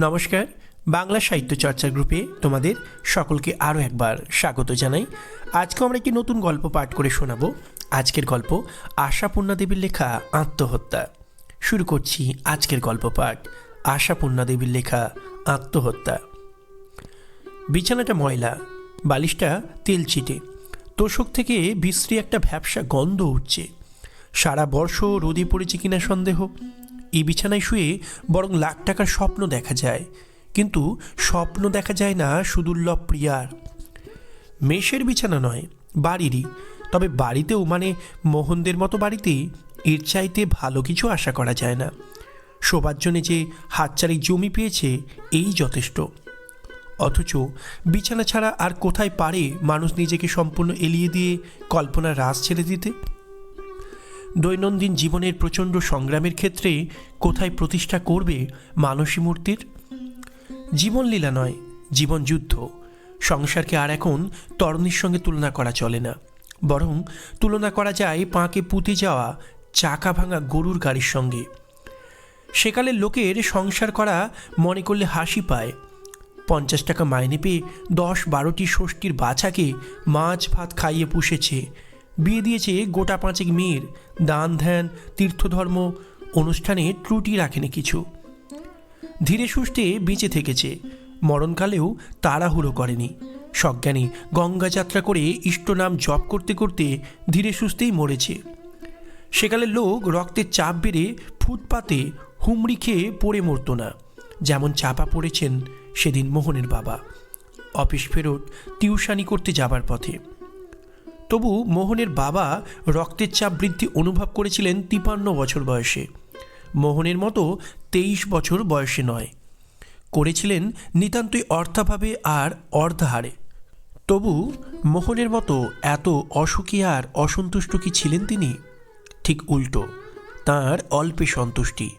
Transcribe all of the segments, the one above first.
নমস্কার, বাংলা সাহিত্য চর্চা গ্রুপে তোমাদের সকলকে আরও একবার স্বাগত জানাই। আজকে আমরা একটি নতুন গল্প পাঠ করে শোনাবো। আজকের গল্প আশাপূর্ণা দেবীর লেখা আত্মহত্যা। শুরু করছি আজকের গল্প পাঠ, আশাপূর্ণা দেবীর লেখা আত্মহত্যা। বিছানাটা ময়লা, বালিশটা তেল চিটে তোষক থেকে বিশ্রী একটা ভ্যাবসা গন্ধ উঠছে। সারা বর্ষ রোদে পড়েছে কিনা সন্দেহ। এই বিছানায় শুয়ে বরং লাখ টাকার স্বপ্ন দেখা যায়। কিন্তু স্বপ্ন দেখা যায় না সুদুর্লভ প্রিয়ার। মেষের বিছানা নয়, বাড়িরই। তবে বাড়িতেও মানে মোহনদের মতো বাড়িতে এর চাইতে ভালো কিছু আশা করা যায় না। শোবার জন্যে যে হাতচারি জমি পেয়েছে, এই যথেষ্ট। অথচ বিছানা ছাড়া আর কোথায় পারে মানুষ নিজেকে সম্পূর্ণ এলিয়ে দিয়ে কল্পনার রাস ছেড়ে দিতে? দৈনন্দিন জীবনের প্রচণ্ড সংগ্রামের ক্ষেত্রে কোথায় প্রতিষ্ঠা করবে মানসী মূর্তির? জীবনলীলা নয়, জীবন যুদ্ধ। সংসারকে আর এখন তরণীর সঙ্গে তুলনা করা চলে না। বরং তুলনা করা যায় পাঁকে পুঁতে যাওয়া চাকা ভাঙা গরুর গাড়ির সঙ্গে। সেকালের লোকের সংসার করা মনে করলে হাসি পায়। পঞ্চাশ টাকা মাইনে পেয়ে দশ বারোটি ষষ্ঠীর বাছাকে মাছ ভাত খাইয়ে পুষেছে বিয়ে দিয়েছে গোটা পাঁচেক মেয়ের। দান, ধ্যান, তীর্থধর্ম অনুষ্ঠানে ত্রুটি রাখেনি কিছু। ধীরে সুস্থে বেঁচে থেকেছে। মরণকালেও তাড়াহুড়ো করেনি। সজ্ঞানী গঙ্গা যাত্রা করে ইষ্টনাম জপ করতে করতে ধীরে সুস্থেই মরেছে। সেকালের লোক রক্তের চাপ বেড়ে ফুটপাতে হুমড়ি খেয়ে পড়ে মরতো না। যেমন চাপা পড়েছেন সেদিন মোহনের বাবা। অফিস ফেরত টিউশানি করতে যাবার পথে। তবু মোহনের বাবা রক্তের চাপ বৃদ্ধি অনুভব করেছিলেন তিপান্ন বছর বয়সে। মোহনের মতো তেইশ বছর বয়সে নয়। করেছিলেন নিতান্তই অর্থাভাবে আর অর্ধাহারে। তবু মোহনের মতো এত অসুখী আর অসন্তুষ্ট কি ছিলেন তিনি? ঠিক উল্টো, তার অল্পে সন্তুষ্টি,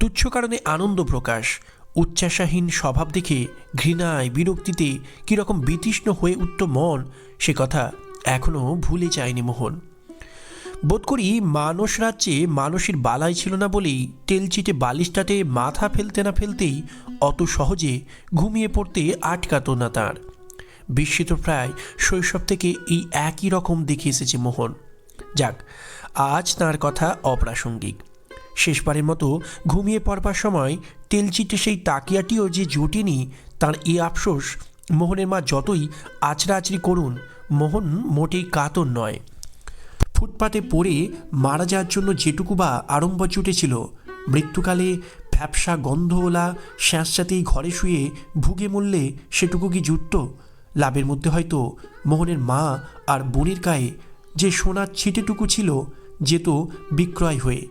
তুচ্ছ কারণে আনন্দ প্রকাশ, উচ্চাসাহীন স্বভাব দেখে ঘৃণায়, বিরক্তিতে কীরকম বিতৃষ্ণ হয়ে উঠত মন, সে কথা এখনও ভুলে যায়নি মোহন। বোধ করি মানস রাজ্যে মানসীর বালাই ছিল না বলেই টেলচিটে বালিশটাতে মাথা ফেলতে না ফেলতেই অত সহজে ঘুমিয়ে পড়তে আটকাতো না তার। বিস্মিত প্রায় শৈশব থেকে এই একই রকম দেখে এসেছে মোহন। যাক, আজ তার কথা অপ্রাসঙ্গিক। শেষবারের মতো ঘুমিয়ে পড়বার সময় তেলচিটে সেই তাকিয়াটিও যে জোটেনি, তার এ আফসোস মোহনের মা যতই আচড়া আচড়ি করুন মোহন মোটেই কাতর নয়। ফুটপাতে পড়ে মারা যাওয়ার জন্য যেটুকু বা আড়ম্বর জুটেছিল, মৃত্যুকালে ভ্যাবসা গন্ধওলা স্যাঁতস্যাঁতেই ঘরে শুয়ে ভুগে মরলে সেটুকু কি জুটত? লাভের মধ্যে হয়তো মোহনের মা আর বোনের গায়ে যে সোনার ছিটেটুকু ছিল যেত বিক্রয় হয়ে।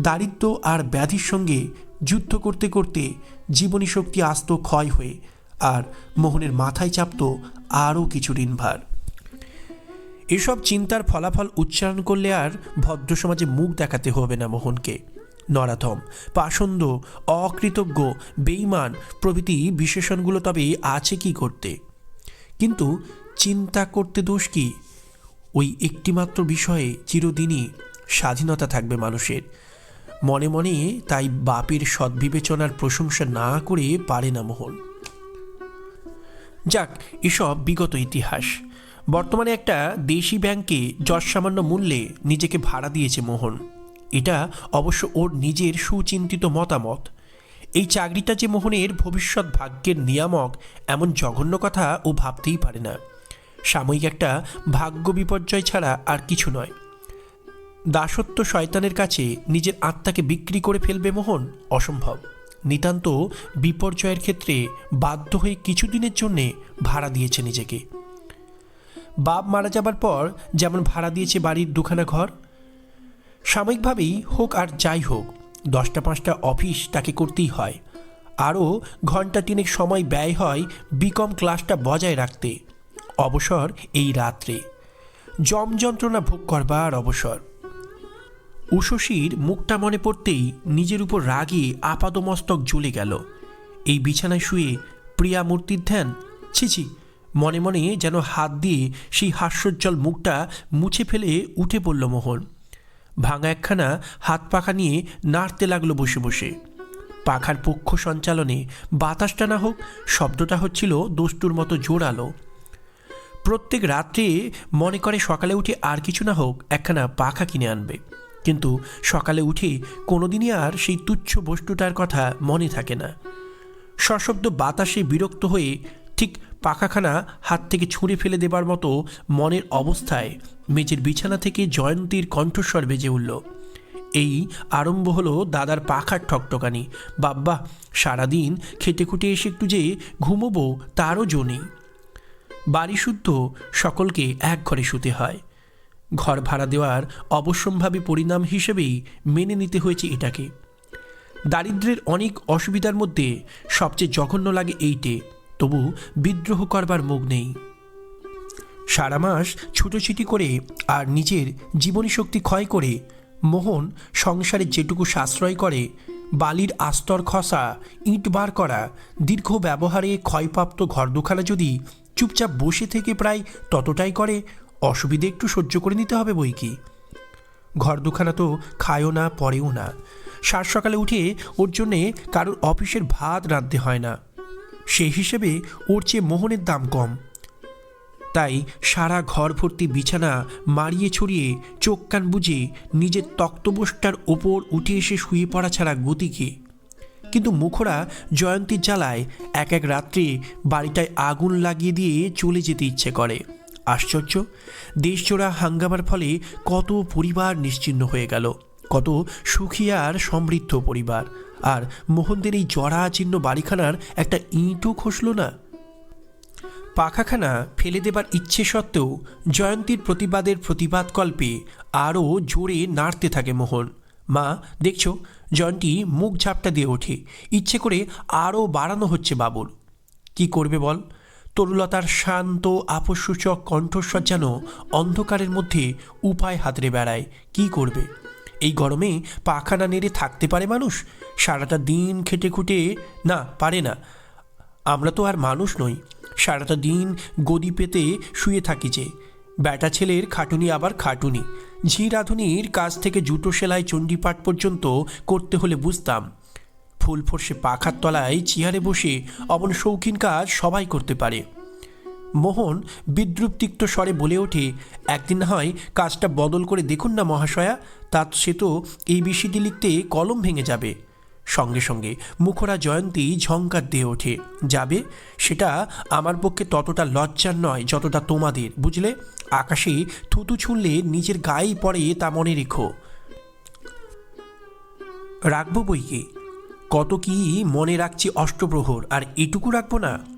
দারিদ্র আর ব্যাধির সঙ্গে যুদ্ধ করতে করতে জীবনী শক্তি আস্ত ক্ষয় হয়ে, আর মোহনের মাথায় চাপত আরও কিছু ঋণভার। এসব চিন্তার ফলাফল উচ্চারণ করলে আর ভদ্র সমাজে মুখ দেখাতে হবে না মোহনকে। নরাধম, পাষণ্ড, অকৃতজ্ঞ বেইমান প্রভৃতি বিশেষণগুলো তবে আছে কি করতে? কিন্তু চিন্তা করতে দোষ কি? ওই একটিমাত্র বিষয়ে চিরদিনই স্বাধীনতা থাকবে মানুষের। মনে মনে তাই বাপের সদ্বিবেচনার প্রশংসা না করে পারে না মোহন। যাক, এসব বিগত ইতিহাস। বর্তমানে একটা দেশি ব্যাংকে যৎসামান্য মূল্যে নিজেকে ভাড়া দিয়েছে মোহন। এটা অবশ্য ওর নিজের সুচিন্তিত মতামত। এই চাকরিটা যে মোহনের ভবিষ্যৎ ভাগ্যের নিয়ামক এমন জঘন্য কথা ও ভাবতেই পারে না। সাময়িক একটা ভাগ্য বিপর্যয় ছাড়া আর কিছু নয়। দাসত্ব শয়তানের কাছে নিজের আত্মাকে বিক্রি করে ফেলবে মোহন অসম্ভব। নিতান্ত বিপর্যয়ের ক্ষেত্রে বাধ্য হয়ে কিছুদিনের জন্যে ভাড়া দিয়েছে নিজেকে। বাপ মারা যাবার পর যেমন ভাড়া দিয়েছে বাড়ির দুখানা ঘর, সাময়িকভাবেই হোক আর যাই হোক, দশটা পাঁচটা অফিস তাকে করতেই হয়। আরও ঘণ্টা তিনেক সময় ব্যয় হয় বিকম ক্লাসটা বজায় রাখতে, অবসর এই রাত্রে। জম যন্ত্রণা ভোগ করবার অবসর। উষসীর মুখটা মনে পড়তেই নিজের উপর রাগে আপাদমস্তক জ্বলে গেল। এই বিছানায় শুয়ে প্রিয়া মূর্তির ধ্যান ছিছি মনে মনে যেন হাত দিয়ে সেই হাস্যোজ্জ্বল মুখটা মুছে ফেলে উঠে পড়ল মোহন। ভাঙা একখানা হাত পাখা নিয়ে নাড়তে লাগল বসে বসে। পাখার পক্ষ সঞ্চালনে বাতাসটা না হোক, শব্দটা হচ্ছিল দস্তুর মতো জোরালো। প্রত্যেক রাত্রে মনে করে সকালে উঠে আর কিছু না হোক, একখানা পাখা কিনে আনবে। কিন্তু সকালে উঠে কোনোদিনই আর সেই তুচ্ছ বস্তুটার কথা মনে থাকে না। সশব্দ বাতাসে বিরক্ত হয়ে ঠিক পাখাখানা হাত থেকে ছুঁড়ে ফেলে দেবার মতো মনের অবস্থায় মেজের বিছানা থেকে জয়ন্তীর কণ্ঠস্বর বেজে উঠল। এই আরম্ভ হলো দাদার পাখার ঠকঠকানি। বাব্বা, সারাদিন খেটে খুঁটে এসে একটু যে ঘুমোবো তারও জো নেই। বাড়ি শুদ্ধ সকলকে এক ঘরে শুতে হয়। ঘর ভাড়া দেওয়ার অবশ্যম্ভাবী পরিণাম হিসেবেই মেনে নিতে হয়েছে এটাকে। দারিদ্রের অনেক অসুবিধার মধ্যে সবচেয়ে জঘন্য লাগে এইটে। তবু বিদ্রোহ করবার মুখ নেই। সারা মাস ছুটোছুটি করে আর নিজের জীবনী শক্তি ক্ষয় করে মোহন সংসারে যেটুকু সাশ্রয় করে, বালির আস্তর খসা, ইট বার করা, দীর্ঘ ব্যবহারে ক্ষয়প্রাপ্ত ঘর দুখানা যদি চুপচাপ বসে থেকে প্রায় ততটাই করে, অসুবিধে একটু সহ্য করে নিতে হবে বই কি? ঘর দুখানা তো খায়ও না, পরেও না। সার সকালে উঠে ওর জন্যে কারোর অফিসের ভাত রাঁধতে হয় না। সেই হিসেবে ওর চেয়ে মোহনের দাম কম। তাই সারা ঘর ভর্তি বিছানা মারিয়ে ছড়িয়ে চোখ কান বুঝে নিজের তক্তবোষ্টার ওপর উঠে এসে শুয়ে পড়া ছাড়া গতিকে কিন্তু মুখরা জয়ন্তীর জ্বালায় এক এক রাত্রে বাড়িটায় আগুন লাগিয়ে দিয়ে চলে যেতে ইচ্ছে করে। আশ্চর্য, দেশজোড়া হাঙ্গামার ফলে কত পরিবার নিশ্চিহ্ন হয়ে গেল, কত সুখী আর সমৃদ্ধ পরিবার। আর মোহনদের এই জরাচীর্ণ বাড়িখানার একটা ইঁটও খসল না। পাখাখানা ফেলে দেবার ইচ্ছে সত্ত্বেও জয়ন্তীর প্রতিবাদের প্রতিবাদকল্পে আরও জোরে নাড়তে থাকে মোহন। মা, দেখছ, জয়ন্তী মুখ ঝাপটা দিয়ে ওঠে। ইচ্ছে করে আরও বাড়ানো হচ্ছে বাবুর। কি করবে বল? তরুলতার শান্ত আপসূচক কণ্ঠস্বর যেন অন্ধকারের মধ্যে উপায় হাতড়ে বেড়ায়। কি করবে? এই গরমে পাখানা নেড়ে থাকতে পারে মানুষ? সারাটা দিন খেটে খুঁটে, না, পারে না। আমরা তো আর মানুষ নই। সারাটা দিন গদি পেতে শুয়ে থাকি যে। ব্যাটা ছেলের খাটুনি আবার খাটুনি। ঝি রাঁধুনির কাছ থেকে জুতো সেলাই চণ্ডীপাঠ পর্যন্ত করতে হলে বুঝতাম। ফুল ফর্সে পাখার তলায় চেয়ারে বসে অমন শৌখিন কাজ সবাই করতে পারে। মোহন বিদ্রুপতিক্ত স্বরে বলে ওঠে, একদিন হয় কাজটা বদল করে দেখুন না মহাশয়া তা সে তো এই বিষয়টি লিখতে কলম ভেঙে যাবে। সঙ্গে সঙ্গে মুখরা জয়ন্তী ঝঙ্কার দিয়ে ওঠে, যাবে? সেটা আমার পক্ষে ততটা লজ্জার নয়, যতটা তোমাদের, বুঝলে? আকাশে থুতু ছুঁড়লে নিজের গায়েই পড়ে তা মনে রেখো। রাখব বইকে? কত কি মনে রাখছি অষ্টপ্রহর, আর এটুকু রাখব না?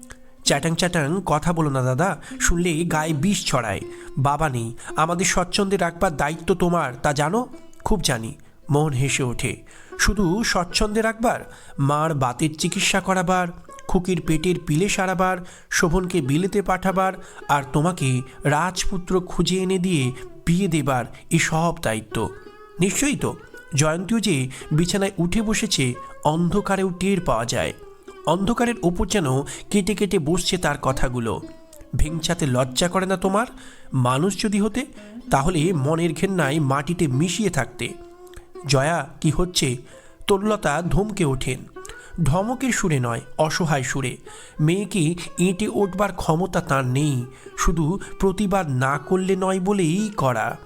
চ্যাটাং চ্যাটাং কথা বলো না, দাদা। শুনলে গায়ে বিষ ছড়ায়। বাবা নেই। আমাদের স্বচ্ছন্দে রাখবার দায়িত্ব তোমার, তা জানো? খুব জানি। মোহন হেসে ওঠে। শুধু স্বচ্ছন্দে রাখবার? মার বাতের চিকিৎসা করাবার? খুকির পেটের পিলে সারাবার? শোভনকে বিলেতে পাঠাবার? আর তোমাকে রাজপুত্র খুঁজে এনে দিয়ে বিয়ে দেবার এই সব দায়িত্ব। নিশ্চয়ই তো। জয়ন্তীও যে বিছানায় উঠে বসেছে, অন্ধকারেও টের পাওয়া যায়। অন্ধকারের ওপর যেন কেটে কেটে বসছে তার কথাগুলো। ভেংচাতে লজ্জা করে না তোমার? মানুষ যদি হতে, তাহলে মনের ঘেন্নায় মাটিতে মিশিয়ে থাকতে। জয়া, কি হচ্ছে? তরুলতা ধমকে ওঠেন ধমকের সুরে নয়, অসহায় সুরে। মেয়েকে এঁটে ওঠবার ক্ষমতা তার নেই। শুধু প্রতিবাদ না করলে নয় বলেই করা।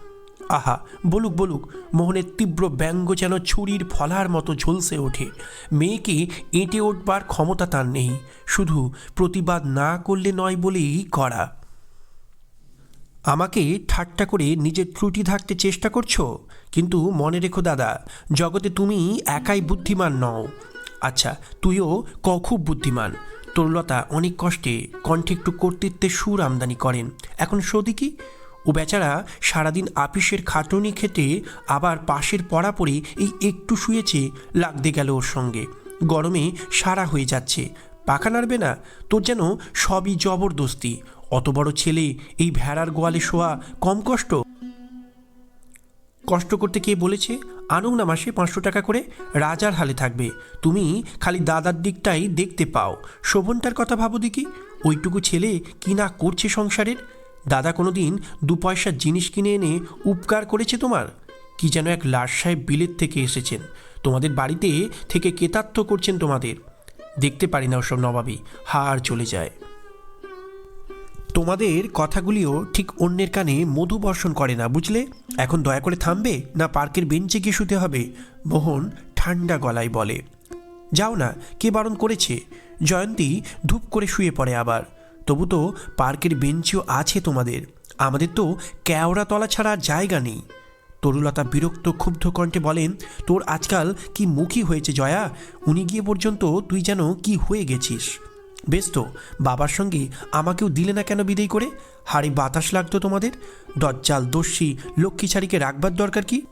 আহা, বলুক বলুক মোহনের তীব্র ব্যঙ্গ যেন ছুরির ফলার মতো ঝলসে ওঠে। মেয়েকে এঁটে উঠবার ক্ষমতা তার নেই। শুধু প্রতিবাদ না করলে নয় বলেই করা আমাকে ঠাট্টা করে নিজের ত্রুটি ঢাকতে চেষ্টা করছ? কিন্তু মনে রেখো দাদা, জগতে তুমি একাই বুদ্ধিমান নও। আচ্ছা তুইও ক খুব বুদ্ধিমান। তরুলতা অনেক কষ্টে কণ্ঠে একটু কর্তৃত্বের সুর আমদানি করেন। এখন সৌদি কি ও বেচারা সারাদিন আপিসের খাটুনি খেতে আবার পাশের পড়া পড়ে এই একটু শুয়েছে, লাগতে গেল ওর সঙ্গে। গরমে সারা হয়ে যাচ্ছে। পাখা নাড়বে না, তোর যেন সবই জবরদস্তি। অত বড় ছেলে, এই ভেড়ার গোয়ালে শোয়া কম কষ্ট? কষ্ট করতে কে বলেছে? আনুক না মাসে পাঁচশো টাকা করে, রাজার হালে থাকবে। তুমি খালি দাদার দিকটাই দেখতে পাও। শোভনটার কথা ভাবো দেখি। ওইটুকু ছেলে কি না করছে সংসারের? দাদা কোনো দিন দু পয়সার জিনিস কিনে এনে উপকার করেছে তোমার? কি যেন এক লাট সাহেব বিলেত থেকে এসেছেন। তোমাদের বাড়িতে থেকে কেতার্থ করছেন তোমাদের। দেখতে পারি না ওসব নবাবী, হার চলে যায়। তোমাদের কথাগুলিও ঠিক অন্যের কানে মধু বর্ষণ করে না, বুঝলে? এখন দয়া করে থামবে না পার্কের বেঞ্চে গিয়ে শুতে হবে? মোহন ঠান্ডা গলায় বলে, যাও না, কে বারণ করেছে? জয়ন্তী ধূপ করে শুয়ে পড়ে আবার। তবু তো পার্কের বেঞ্চও আছে তোমাদের। আমাদের তো কেওড়া তলা ছাড়া জায়গা নেই। তরুলতা বিরক্ত, ক্ষুব্ধ কণ্ঠে বলেন, তোর আজকাল কি মুখী হয়েছে জয়া? উনি গিয়ে পর্যন্ত তুই যেন কি হয়ে গেছিস? বেশ তো, বাবার সঙ্গে আমাকেও দিলে না কেন বিদেয় করে? হাড়ি বাতাস লাগতো তোমাদের? দজ্জাল দস্যি লক্ষ্মীছাড়িকে রাখবার দরকার কি?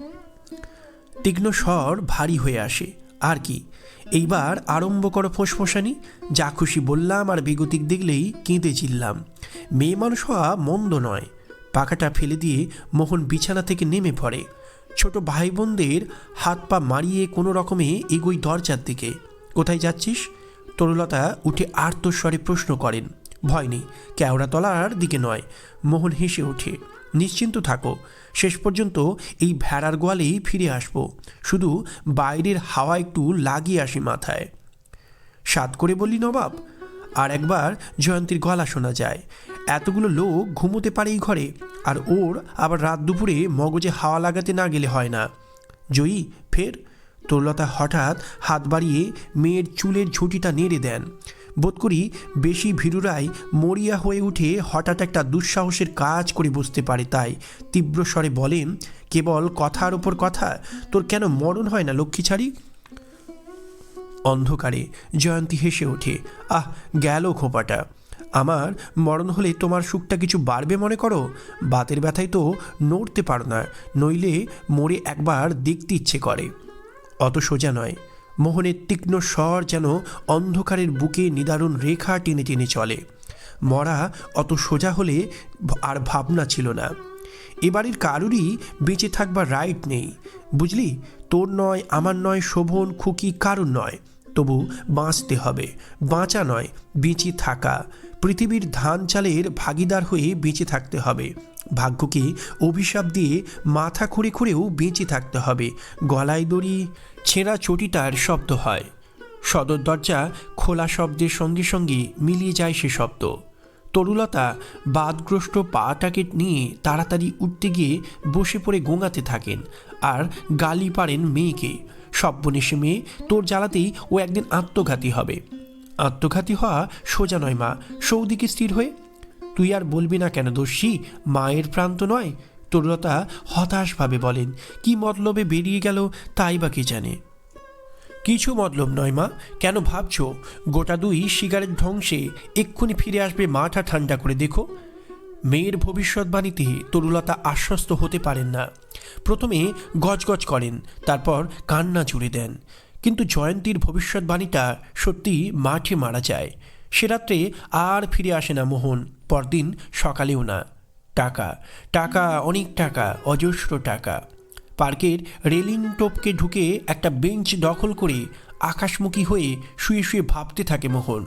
তীক্ষ্ণ স্বর ভারী হয়ে আসে। আর কি? এইবার আরম্ভ করো ফোঁসফোঁসানি, যা খুশি বললাম আর বেগতিক দেখলেই কেঁদে চিল্লাম মেয়ে মানুষ হওয়া মন্দ নয়। পাখাটা ফেলে দিয়ে মোহন বিছানা থেকে নেমে পড়ে। ছোট ভাই বোনদের হাত পা মারিয়ে কোনো রকমে এগোই দরজার দিকে। কোথায় যাচ্ছিস? তরুলতা উঠে আর্তস্বরে প্রশ্ন করেন। ভয় নেই, কেওড়াতলার দিকে নয়। মোহন হেসে ওঠে, নিশ্চিন্ত থাকো। শেষ পর্যন্ত এই ভেড়ার গোয়ালেই ফিরে আসব। শুধু বাইরের হাওয়া একটু লাগিয়ে আসি মাথায়। সাত করে বললি, নবাব, আর একবার জয়ন্তীর গলা শোনা যায়। এতগুলো লোক ঘুমোতে পারে এই ঘরে, আর ওর আবার রাত দুপুরে মগজে হাওয়া লাগাতে না গেলে হয় না। জয়ী, ফের? তরুলতা হঠাৎ হাত বাড়িয়ে মেয়ের চুলের ঝুঁটিটা নেড়ে দেন। বোধ করি বেশি ভীরুরাই মরিয়া হয়ে উঠে হঠাৎ একটা দুঃসাহসের কাজ করে বসতে পারে তাই তীব্র স্বরে বলেন কেবল কথার ওপর কথা? তোর কেন মরণ হয় না লক্ষ্মী ছাড়ি অন্ধকারে জয়ন্তী হেসে ওঠে, আহ, গেল খোপাটা। আমার মরণ হলে তোমার সুখটা কিছু বাড়বে মনে করো? বাতের ব্যথায় তো নড়তে পারো না, নইলে মরে একবার দেখতে ইচ্ছে করে। অত সোজা নয়। মোহনের তীক্ষ্ণ স্বর যেন অন্ধকারের বুকে নিদারুণ রেখা টেনে টেনে চলে। মরা অত সোজা হলে আর ভাবনা ছিল না। এ বাড়ির কারুরই বেঁচে থাকবার রাইট নেই। বুঝলি? তোর নয়, আমার নয়, শোভন, খুকি কারুর নয়। তবু বাঁচতে হবে। বাঁচা নয়, বেঁচে থাকা। পৃথিবীর ধান চালের ভাগিদার হয়ে বেঁচে থাকতে হবে। ভাগ্যকে অভিশাপ দিয়ে মাথা খুঁড়ে খুঁড়েও বেঁচে থাকতে হবে। গলায় দড়ি, ছেঁড়া চটিটার শব্দ হয়। সদর দরজা খোলা শব্দের সঙ্গে সঙ্গে মিলিয়ে যায় সে শব্দ। তরুলতা বাদগ্রস্ত পাটাকে নিয়ে তাড়াতাড়ি উঠতে গিয়ে বসে পড়ে গোঙাতে থাকেন আর গালি পারেন মেয়েকে। সব্যনেশে মেয়ে, তোর জ্বালাতেই ও একদিন আত্মঘাতী হবে। আত্মঘাতী হওয়া সোজা নয় মা, সৌদিকে স্থির হয়ে তুই আর বলবি না কেন দোষী? মায়ের প্রান্ত নয়। তরুলতা হতাশভাবে বলেন, কি মতলবে বেরিয়ে গেল তাই বা কে জানে? কিছু মতলব নয় মা। কেন ভাবছ? গোটা দুই সিগারেট ধ্বংসে। এক্ষুনি ফিরে আসবে মাথা ঠান্ডা করে, দেখো। মেয়ের ভবিষ্যৎবাণীতে তরুলতা আশ্বস্ত হতে পারেন না। প্রথমে গজগজ করেন, তারপর কান্না জুড়ে দেন। কিন্তু জয়ন্তীর ভবিষ্যৎবাণীটা সত্যি মাঠে মারা যায়। সে রাত্রে আর ফিরে আসে না মোহন। পরদিন সকালেও না। টাকা। টাকা, অনেক টাকা, অজস্র টাকা। পার্কের রেলিং টোপকে ঢুকে একটা বেঞ্চ দখল করে আকাশমুখী হয়ে শুয়ে শুয়ে ভাবতে থাকে মোহন।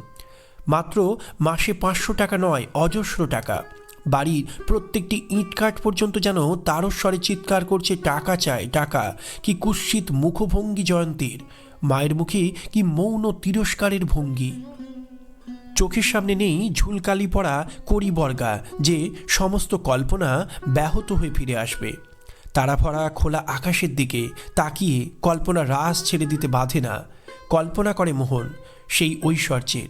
মাত্র মাসে পাঁচশো টাকা নয়, অজস্র টাকা। বাড়ির প্রত্যেকটি ইটকাঠ পর্যন্ত যেন তারস্বরে চিৎকার করছে, টাকা চায় টাকা। কি কুৎসিত মুখভঙ্গি জয়ন্তীর। মায়ের মুখে কি মৌন তিরস্কারের ভঙ্গি। চোখের সামনে নেই ঝুলকালি পড়া করিবর্গা যে সমস্ত কল্পনা ব্যাহত হয়ে ফিরে আসবে। তারা ভরা খোলা আকাশের দিকে তাকিয়ে কল্পনা রাস ছেড়ে দিতে বাধে না। কল্পনা করে মোহন, সেই ঐশ্বর্যের।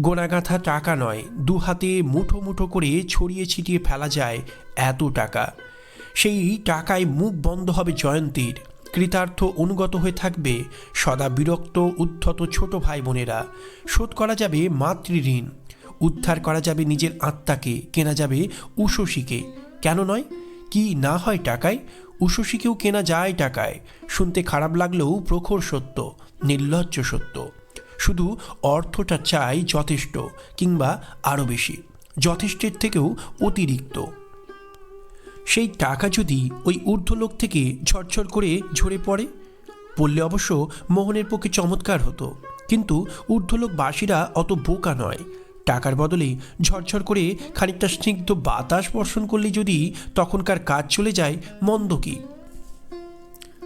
গোনাগাঁথা টাকা নয়, দু হাতে মুঠো মুঠো করে ছড়িয়ে ছিটিয়ে ফেলা যায় এত টাকা। সেই টাকায় মুখ বন্ধ হবে জয়ন্তীর কৃতার্থ অনুগত হয়ে থাকবে, সদা বিরক্ত, উদ্ধত ছোট ভাই বোনেরা শোধ করা যাবে মাতৃঋণ। উদ্ধার করা যাবে নিজের আত্মাকে, কেনা যাবে উষসীকে। কেন নয়? কি না হয় টাকায়? উষসীকেও কেনা যায় টাকায়। শুনতে খারাপ লাগলেও প্রখর সত্য, নির্লজ্জ সত্য। শুধু অর্থটা চাই যথেষ্ট, কিংবা আরও বেশি। যথেষ্টের থেকেও অতিরিক্ত। সেই টাকা যদি ওই ঊর্ধ্বলোক থেকে ঝরঝর করে ঝরে পড়ে? পড়লে অবশ্য মোহনের পক্ষে চমৎকার হতো। কিন্তু ঊর্ধ্বলোকবাসীরা অত বোকা নয়। টাকার বদলে ঝরঝর করে খানিকটা স্নিগ্ধ বাতাস বর্ষণ করলে যদি তখনকার কাজ চলে যায়, মন্দ কি?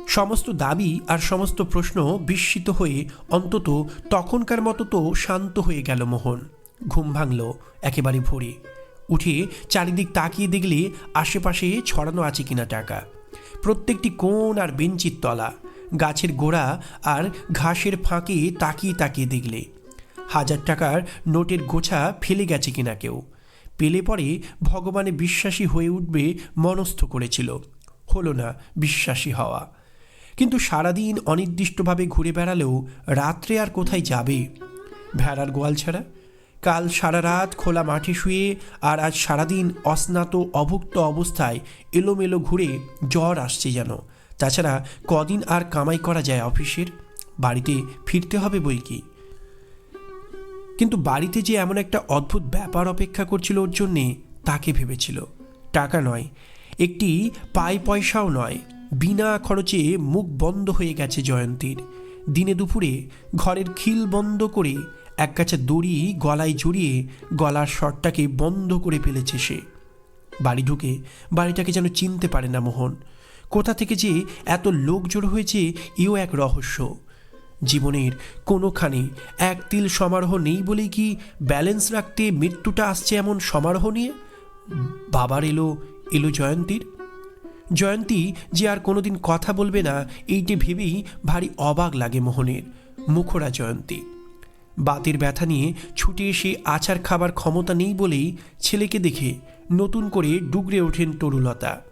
সমস্ত দাবি আর সমস্ত প্রশ্ন বিস্মিত হয়ে অন্তত তখনকার মতো তো শান্ত হয়ে গেল মোহন। ঘুম ভাঙল, একেবারে ভোরে। উঠে চারিদিক তাকিয়ে দেখলে আশেপাশে ছড়ানো আছে কিনা টাকা। প্রত্যেকটি কোণ আর বেঞ্চির তলা, গাছের গোড়া আর ঘাসের ফাঁকে তাকিয়ে তাকিয়ে দেখলে। হাজার টাকার নোটের গোছা ফেলে গেছে কিনা কেউ। পেলে পরে ভগবানে বিশ্বাসী হয়ে উঠবে মনস্থ করেছিল। হলো না বিশ্বাসী হওয়া। কিন্তু সারাদিন অনির্দিষ্টভাবে ঘুরে বেড়ালেও রাত্রে আর কোথায় যাবে? ভেড়ার গোয়াল ছাড়া কাল সারা রাত খোলা মাঠে শুয়ে আর আজ সারাদিন অস্নাত অভুক্ত অবস্থায় এলোমেলো ঘুরে জ্বর আসছে যেন। তাছাড়া কদিন আর কামাই করা যায় অফিসের? বাড়িতে ফিরতে হবে বই কি? কিন্তু বাড়িতে যে এমন একটা অদ্ভুত ব্যাপার অপেক্ষা করছিল ওর জন্যে, তাকে ভেবেছিল। টাকা নয়, একটি পাই পয়সাও নয়, বিনা খরচে মুখ বন্ধ হয়ে গেছে জয়ন্তীর। দিনে দুপুরে ঘরের খিল বন্ধ করে এক কাছে দড়ি গলায় জড়িয়ে গলার শটটাকে বন্ধ করে ফেলেছে সে। বাড়ি ঢুকে বাড়িটাকে যেন চিনতে পারে না মোহন। কোথা থেকে যে এত লোক জড়ো হয়েছে, এও এক রহস্য। জীবনের কোনোখানে এক তিল সমারোহ নেই বলেই কি ব্যালেন্স রাখতে মৃত্যুটা আসছে এমন সমারোহ নিয়ে? বাবার এলো এলো জয়ন্তীর? জয়ন্তী যে আর কোনোদিন কথা বলবে না, এইটি ভেবেই ভারী অবাক লাগে মোহনের মুখরা জয়ন্তী। বাতের ব্যথা নিয়ে ছুটে এসে আচার খাবার ক্ষমতা নেই বলেই ছেলেকে দেখে নতুন করে ডুগরে ওঠেন তরুলতা।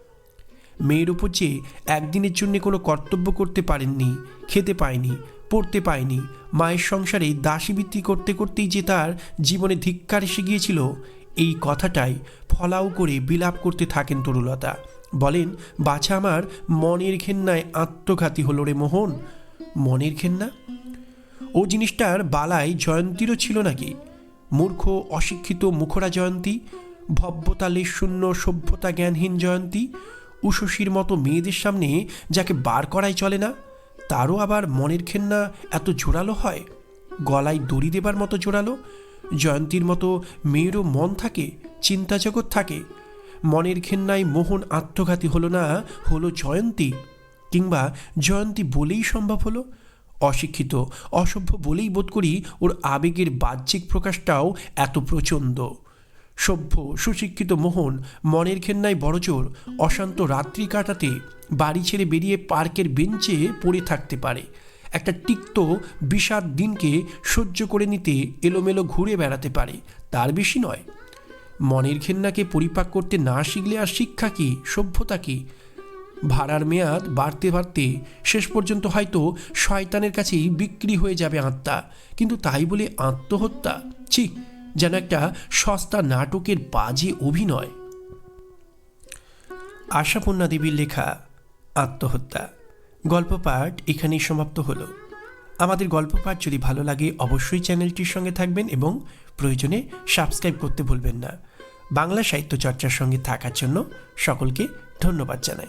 মেয়ের উপর যে একদিনের জন্য কোনো কর্তব্য করতে পারেননি, খেতে পায়নি, পড়তে পায়নি, মায়ের সংসারে দাসীবৃত্তি করতে করতেই যে তার জীবনে ধিক্কার এসে গিয়েছিল, এই কথাটাই ফলাও করে বিলাপ করতে থাকেন তরুলতা। বলেন, বাছা আমার মনের ঘেন্নায় আত্মঘাতী হলো রে মোহন। মনের ঘেন্না? ও জিনিসটার বালাই জয়ন্তীরও ছিল নাকি? মূর্খ, অশিক্ষিত মুখরা জয়ন্তী, ভব্যতালে শূন্য সভ্যতা জ্ঞানহীন জয়ন্তী, উষসীর মতো মেয়েদের সামনে যাকে বার করাই চলে না, তারও আবার মনের খেন্না এত জোরালো হয়? গলায় দড়ি দেবার মতো জোরালো? জয়ন্তীর মতো মেয়েরও মন থাকে, চিন্তা জগৎ থাকে। মনের খেন্নায় মোহন আত্মঘাতী হলো না, হলো জয়ন্তী। কিংবা জয়ন্তী বলেই সম্ভব হলো? অশিক্ষিত, অসভ্য বলেই বোধ করি ওর আবেগের বাহ্যিক প্রকাশটাও এত প্রচণ্ড। সভ্য, সুশিক্ষিত মোহন, মনের খেন্নায় বড়জোর, অশান্ত রাত্রি কাটাতে বাড়ি ছেড়ে বেরিয়ে পার্কের বেঞ্চে পড়ে থাকতে পারে। একটা তিক্ত, বিষাদ দিনকে সহ্য করে নিতে এলোমেলো ঘুরে বেড়াতে পারে, তার বেশি নয়। মনের ঘেন্নাকে পরিপাক করতে না শিখলে আর শিক্ষা কি, সভ্যতা কি? ভাড়ার মেয়াদ বাড়তে বাড়তে শেষ পর্যন্ত হয়তো শয়তানের কাছেই বিক্রি হয়ে যাবে আত্মা। কিন্তু তাই বলে আত্মহত্যা? ছি, যেন একটা সস্তা নাটকের বাজে অভিনয়। আশাপূর্ণা দেবীর লেখা আত্মহত্যা। গল্প পাঠ এখানেই সমাপ্ত হলো। আমাদের গল্প পাঠ যদি ভালো লাগে অবশ্যই চ্যানেলটির সঙ্গে থাকবেন এবং প্রয়োজনে সাবস্ক্রাইব করতে ভুলবেন না। বাংলা সাহিত্য চর্চার সঙ্গে থাকার জন্য সকলকে ধন্যবাদ জানাই।